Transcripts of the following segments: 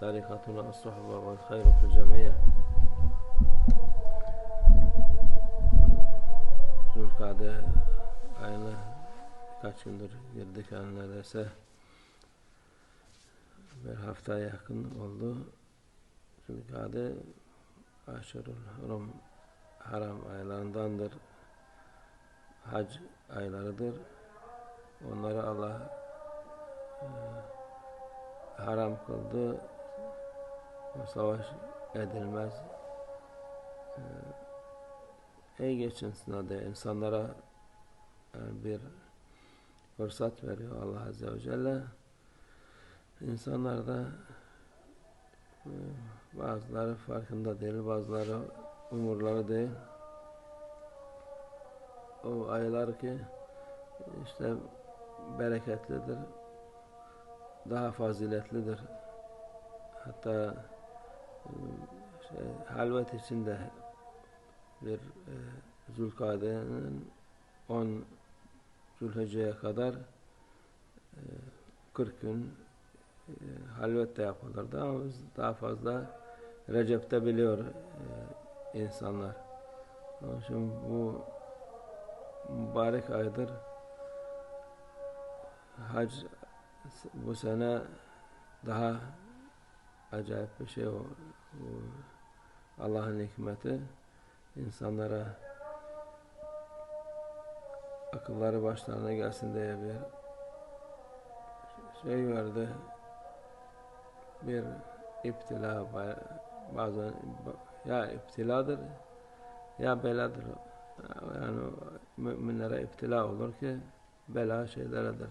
tarikatuna as-sohbe vel hayru fil cemiyye Zülkade ayına kaç gündür girdik yani neredeyse bir haftaya yakın oldu. Zülkade aşırul hurum haram aylarındandır. Hac aylarıdır. Onları Allah e, haram kıldı Savaş edilmez. E, ey geçinsin adı insanlara yani bir fırsat veriyor Allah Azze ve Celle. İnsanlar da e, bazıları farkında değil, bazıları umurları değil. O aylar ki işte bereketlidir, daha faziletlidir. Hatta şey, halvet içinde bir e, Zülkade'nin 10 Zülhicce'ye kadar e, 40 gün e, halvet de yapılırdı ama biz daha fazla Recep'te biliyor e, insanlar. Onun için bu mübarek aydır. Hac bu sene daha acayip bir şey o. Allah'ın hikmeti insanlara akılları başlarına gelsin diye bir şey verdi. Bir iptila bazen ya iptiladır ya beladır. Yani müminlere iptila olur ki bela şeyleredir.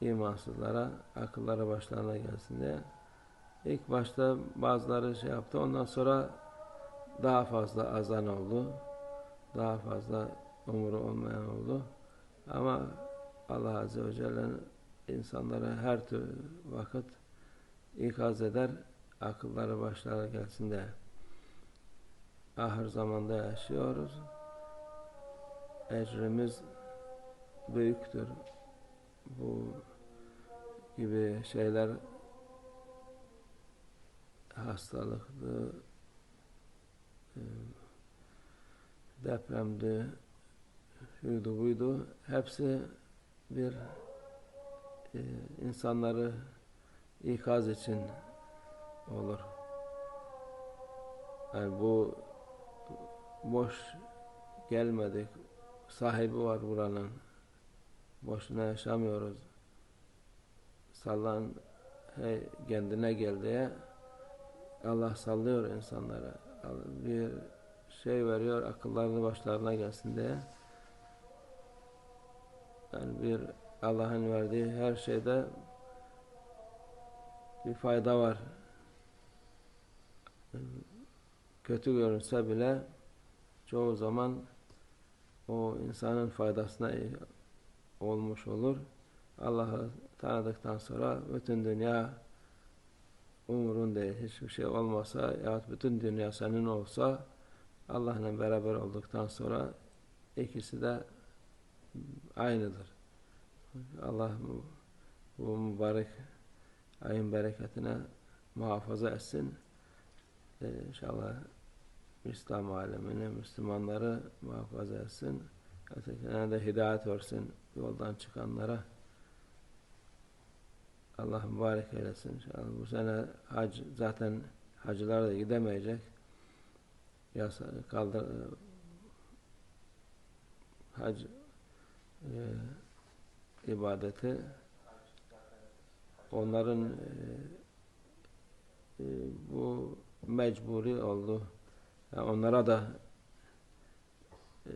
İmansızlara akılları başlarına gelsin diye. İlk başta bazıları şey yaptı. Ondan sonra daha fazla azan oldu. Daha fazla umuru olmayan oldu. Ama Allah Azze ve Celle insanlara her türlü vakit ikaz eder. Akılları başlarına gelsin diye. Ahir zamanda yaşıyoruz. Ecrimiz büyüktür. Bu gibi şeyler hastalıktı, depremdi, şuydu buydu. Hepsi bir e, insanları ikaz için olur. Yani bu boş gelmedik. Sahibi var buranın. Boşuna yaşamıyoruz. Sallan hey, kendine gel diye Allah sallıyor insanlara. Bir şey veriyor akıllarını başlarına gelsin diye. Yani bir Allah'ın verdiği her şeyde bir fayda var. Kötü görünse bile çoğu zaman o insanın faydasına olmuş olur. Allah'ı tanıdıktan sonra bütün dünya umurun değil. Hiçbir şey olmasa ya bütün dünya senin olsa Allah'la beraber olduktan sonra ikisi de aynıdır. Allah bu mübarek ayın bereketine muhafaza etsin. Ee, inşallah İslam alemini, Müslümanları muhafaza etsin. Ötekine de hidayet versin yoldan çıkanlara. Allah mübarek eylesin inşallah. Bu sene hac zaten hacılar da gidemeyecek. Yasa, kaldır hac e, ibadeti onların e, e, bu mecburi oldu. Yani onlara da e,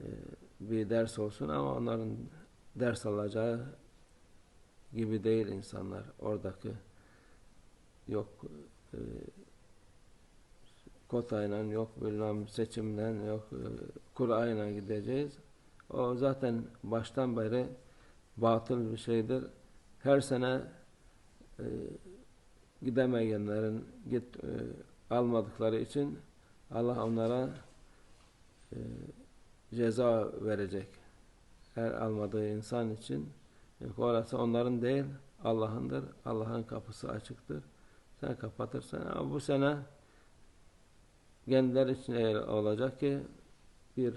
bir ders olsun ama onların ders alacağı gibi değil insanlar. Oradaki yok e, kotayla yok bilmem seçimden yok e, Kur'an'la gideceğiz. O zaten baştan beri batıl bir şeydir. Her sene e, gidemeyenlerin git e, almadıkları için Allah onlara e, ceza verecek. Her almadığı insan için Yok orası onların değil, Allah'ındır. Allah'ın kapısı açıktır. sen kapatırsın. Ama bu sene kendileri için eğer olacak ki bir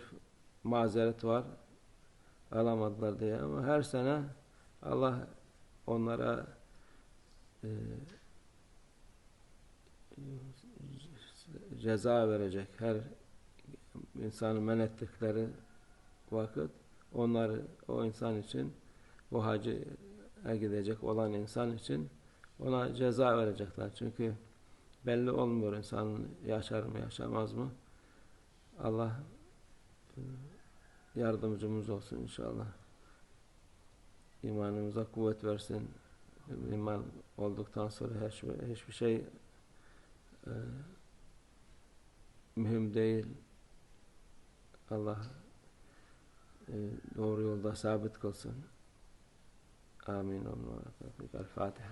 mazeret var alamadılar diye ama her sene Allah onlara e, ceza verecek. Her insanın men ettikleri vakit onları o insan için bu hacı gidecek olan insan için ona ceza verecekler. Çünkü belli olmuyor insanın yaşar mı yaşamaz mı. Allah yardımcımız olsun inşallah. İmanımıza kuvvet versin. İman olduktan sonra hiçbir, hiçbir şey e, mühim değil. Allah e, doğru yolda sabit kılsın. آمين. الفاتحة